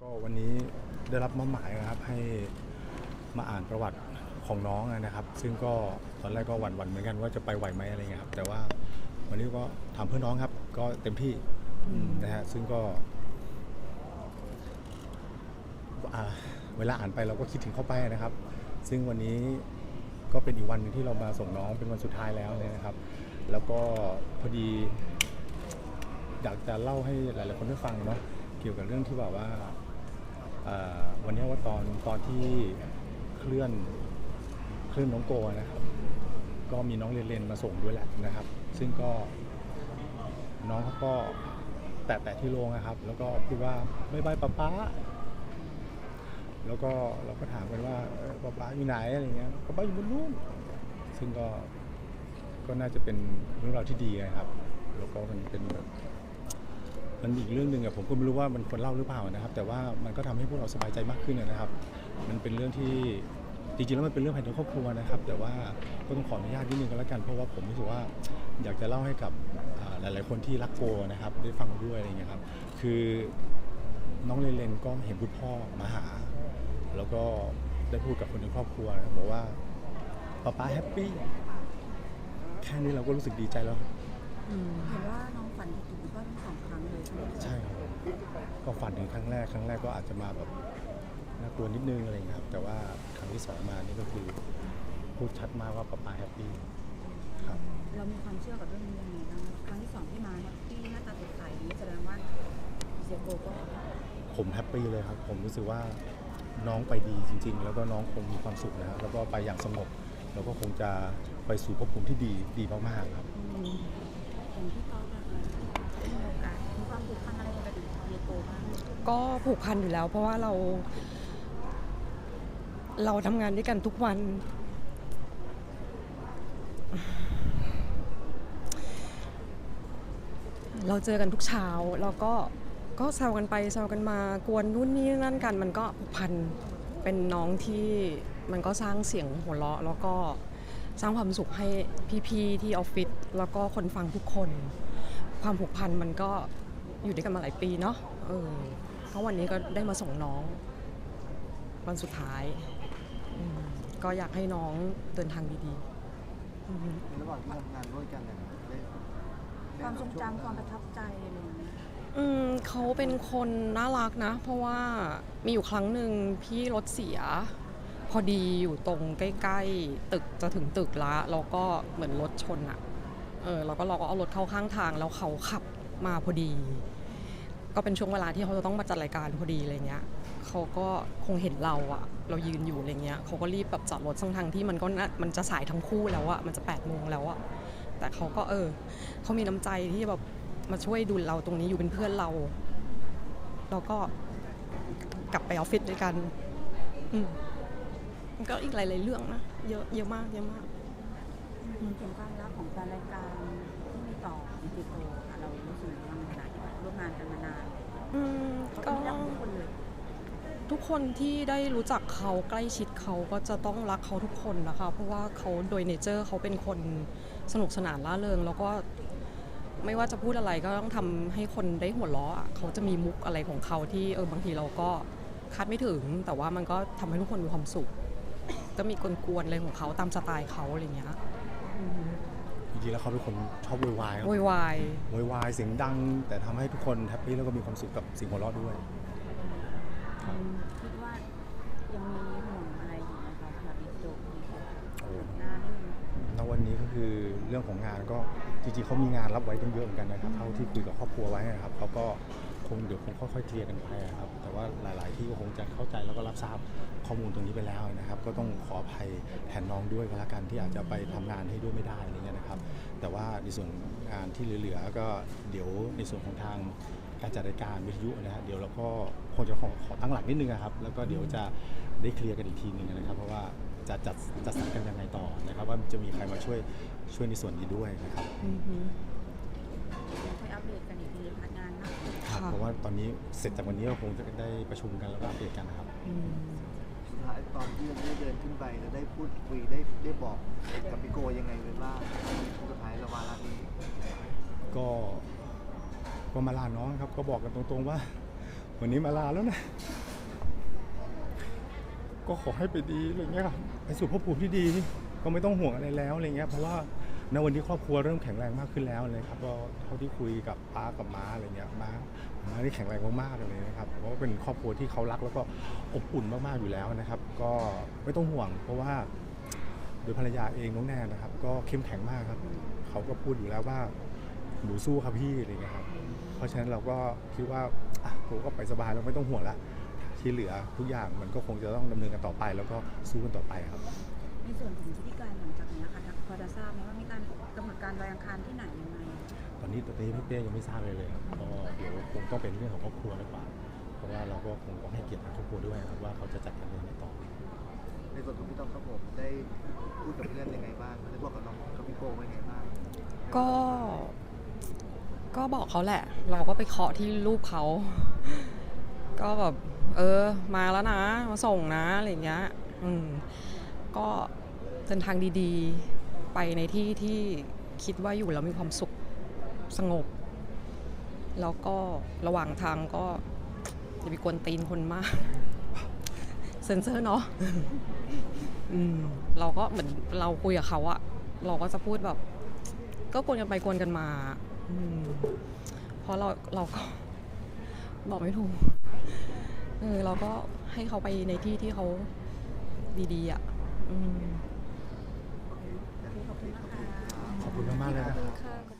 ก็วันนี้ได้รับมอบหมายนะครับให้มาอ่านประวัติของน้องนะครับ ซึ่งก็ตอนแรกก็หวั่นๆเหมือนกันว่าจะไปไหวไหมอะไรเงี้ยครับ แต่ว่าวันนี้ก็ทำเพื่อน้องครับ ก็เต็มที่นะฮะซึ่งก็เวลาอ่านไปเราก็คิดถึงเข้าไปนะครับ ซึ่งวันนี้ก็เป็นอีกวันนึงที่เรามาส่งน้องเป็นวันสุดท้ายแล้วเนี่ยนะครับ แล้วก็พอดีอยากจะเล่าให้หลาย ๆ คนได้ฟังเนาะเกี่ยวกับเรื่องที่แบบว่า วันนี้ว่าตอนตอนที่เคลื่อนเคลื่อนน้องโกนะครับ ก็มีน้องเรนๆมาส่งด้วยแหละนะครับ ซึ่งก็น้องเขาก็แตะแตะที่โรงนะครับ แล้วก็พูดว่าไม่บายป๊าป๊าแล้วก็เราก็ถามกันว่าป๊าป๊าอยู่ไหนอะไรเงี้ยป๊าป๊าอยู่บนนู้นซึ่งก็ก็น่าจะเป็นเรื่องราวที่ดีนะครับ แล้วก็มันเป็นแบบ มันมีอีกเรื่องหนึ่งอะผมก็ไม่รู้ว่ามันควรเล่าหรือเปล่านะครับ แต่ว่ามันก็ทำให้พวกเราสบายใจมากขึ้นนะครับ มันเป็นเรื่องที่จริงๆแล้วมันเป็นเรื่องภายในครอบครัวนะครับ แต่ว่าก็ต้องขออนุญาตนิดนึงก็แล้วกันเพราะว่าผมรู้สึกว่าอยากจะเล่าให้กับอ่าหลาย ๆ คนที่รักโกนะครับ ได้ฟังด้วยอะไรอย่างเงี้ยครับ คือน้องเลนเลนก็เห็นคุณพ่อมาหา แล้วก็ได้พูดกับคนในครอบครัวนะครับบอกว่าป๊าป๊าแฮปปี้แค่นี้เราก็รู้สึกดีใจแล้วครับเห็นว่าน้องฝัน ฝันถึงครั้งแรกครั้งแรกก็อาจจะมาแบบน่ากลัวนิดนึงอะไรอย่างเงี้ยครับแต่ว่าครั้งที่สองมานี่ก็คือพูดชัดมากว่าป๊าป๊าแฮปปี้ครับ เรามีความเชื่อกับเรื่องนี้ยังไงบ้างครั้งที่สองที่มาแฮปปี้หน้าตาสดใสนี้แสดงว่าเสียโกก็ผมแฮปปี้เลยครับ ผมรู้สึกว่าน้องไปดีจริง ๆ แล้วก็น้องคงมีความสุขนะครับแล้วก็ไปอย่างสงบแล้วก็คงจะไปสู่ภพภูมิที่ดีดีมากๆครับอย่างที่เขาแบบมีโอกาสมีความผูกพันอะไรกับเสีย โกบ้างก็ผูกพันอยู่แล้ว เพราะว่าเรา เราทำงานด้วยกันทุกวัน เราเจอกันทุกเช้าแล้วก็ก็แซวกันไปแซวกันมากวนนู่นนี่นั่นกันมันก็ผูกพันเป็นน้องที่มันก็สร้างเสียงหัวเราะ แล้วก็สร้างความสุขให้พี่ๆที่ออฟฟิศแล้วก็คนฟังทุกคน ความผูกพันมันก็อยู่ด้วยกันมาหลายปีเนาะ เออเพราะวันนี้ก็ได้มาส่งน้อง วันสุดท้ายอืมก็อยากให้น้องเดินทางดีๆอืม ในระหว่างที่ทำงานด้วยกันเนี่ยได้ได้ความทรงจำความประทับใจอะไรอย่างเงี้ยอืมเขาเป็นคนน่ารักนะ เพราะว่ามีอยู่ครั้งหนึ่งพี่รถเสีย พอดีอยู่ตรงใกล้ๆ ตึกจะถึงตึกละแล้วก็เหมือนรถชนอะเออเราก็เราก็เอารถเข้าข้างทางแล้วเขาขับมาพอดี ก็เป็นช่วงเวลาที่เขาจะต้องมาจัดรายการพอดีอะไรเงี้ยเขาก็คงเห็นเราอะเรายืนอยู่อะไรเงี้ยเขาก็รีบแบบจอดรถทั้งทางที่มันก็น่ามันจะสายทั้งคู่แล้วอะมันจะ8ปดโมงแล้วอะแต่เขาก็เออเขามีน้ำใจที่แบบมาช่วยดูเราตรงนี้อยู่เป็นเพื่อนเรา แล้วก็กลับไปออฟฟิศด้วยกันอืมมันก็อีกหลายๆเรื่องนะเยอะเยอะมากเยอะมากถึงความรักของแฟนรายการ ดิจิโกค่ะเรารู้สึกยังไงขนาดที่ว่าร่วมงานกันมานานอืมเขาก็เป็นที่รักของทุกคนเลยทุกคนที่ได้รู้จักเขาใกล้ชิดเขาก็จะต้องรักเขาทุกคนนะคะ เพราะว่าเขาโดยเนเจอร์เขาเป็นคนสนุกสนานล่าเริง แล้วก็ไม่ว่าจะพูดอะไรก็ต้องทำให้คนได้หัวเราะอะเขาจะมีมุกอะไรของเขาที่เออบางทีเราก็คาดไม่ถึง แต่ว่ามันก็ทำให้ทุกคนมีความสุข ก็มีกวนๆอะไรของเขาตามสไตล์เขาอะไรอย่างเงี้ยอืม จริงๆแล้วเขาเป็นคนชอบโวยวายครับโวยวายโวยวายเสียงดัง แต่ทำให้ทุกคนแฮปปี้แล้วก็มีความสุขกับสิ่งหัวเราะด้วย คิดว่ายังมีห่วงอะไรอยู่ไหมคะสำหรับดิจิโกโอ้หน้านี่ณวันนี้ก็คือเรื่องของงานก็จริงๆเขามีงานรับไว้ตั้งเยอะเหมือนกันนะครับเท่าที่คุยกับครอบครัวไว้นะครับเขาก็คงเดี๋ยวคงค่อยๆเคลียร์กันไปนะครับแต่ว่าหลาย ๆ ที่ก็คงจะเข้าใจแล้วก็รับทราบ ข้อมูลตรงนี้ไปแล้วนะครับ ก็ต้องขออภัยแทนน้องด้วยก็แล้วกันที่อาจจะไปทำงานให้ด้วยไม่ได้อะไรเงี้ยนะครับ แต่ว่าในส่วนงานที่เหลือๆก็เดี๋ยวในส่วนของทางการจัดรายการวิทยุนะฮะเดี๋ยวเราก็คงจะขอขอตั้งหลักนิดนึงนะครับ แล้วก็เดี๋ยวจะได้เคลียร์กันอีกทีหนึ่งนะครับ เพราะว่าจะจัดจัดสรรกันยังไงต่อนะครับ ว่าจะมีใครมาช่วยช่วยในส่วนนี้ด้วยนะครับอือฮึค่อยอัปเดตกันอีกทีพักงานนะครับค่ะเพราะว่าตอนนี้เสร็จจากวันนี้ก็คงจะได้ประชุมกันแล้วก็อัปเดตกันนะครับอืมสุด ที่เราได้เดินขึ้นไปแล้วได้พูดคุยได้ได้บอกกับพี่โกยังไงไว้บ้างสุดท้ายละวาระนี้ก็ก็มาลาน้องครับ ก็บอกกันตรงๆว่า วันนี้มาลาแล้วนะ ก็ขอให้ไปดีอะไรเงี้ยครับไปสู่ภพภูมิที่ดี ก็ไม่ต้องห่วงอะไรแล้วอะไรเงี้ยเพราะว่า ณวันนี้ครอบครัวเริ่มแข็งแรงมากขึ้นแล้วเลยครับก็เท่าที่คุยกับป้ากับม้าอะไรเงี้ยม้าม้าที่แข็งแรงมากๆเลยนะครับเพราะว่าเป็นครอบครัวที่เขารักแล้วก็อบอุ่นมากๆอยู่แล้วนะครับ ก็ไม่ต้องห่วง เพราะว่าโดยภรรยาเองน้องแนนนะครับ ก็เข้มแข็งมากครับเขาก็พูดอยู่แล้วว่าหนูสู้ครับพี่อะไรเงี้ยครับเพราะฉะนั้นเราก็คิดว่าอะผมก็ไปสบายแล้วไม่ต้องห่วงละที่เหลือทุกอย่างมันก็คงจะต้องดำเนินกันต่อไป แล้วก็สู้กันต่อไปครับ ในส่วนของพิธีการหลังจากนี้ค่ะ พอจะทราบไหมว่ามีการกำหนดการลอยอังคารที่ไหนยังไงตอนนี้ตอนนี้พี่เป้ยังไม่ทราบเลยเลยครับก็เดี๋ยวคงต้องเป็นเรื่องของครอบครัวดีกว่า เพราะว่าเราก็คงต้องให้เกียรติทางครอบครัวด้วยครับว่าเขาจะจัดการยังไงต่อ ในส่วนของพี่ต้องครับผมได้พูดกับเพื่อนยังไงบ้างได้บอกกับน้องกับพี่โก้ว่ายังไงบ้างก็ก็บอกเขาแหละ เราก็ไปเคาะที่รูปเขา ก็แบบ เออ มาแล้วนะ มาส่งนะ อะไรอย่างเงี้ย อืม ก็เดินทางดีๆ ไปในที่ที่คิดว่าอยู่แล้วมีความสุขสงบ แล้วก็ระหว่างทางก็อย่าไปกวนตีนคนมาก เซนเซอร์เนาะอืมเราก็เหมือนเราคุยกับเขาอะเราก็จะพูดแบบ ก็กวนกันไปกวนกันมาอืมเพราะเราเราก็บอกไม่ถูกเออเราก็ให้เขาไปในที่ที่เขาดีๆอะ อืม ขอบคุณนะคะขอบคุณมากๆเลยนะค่ะ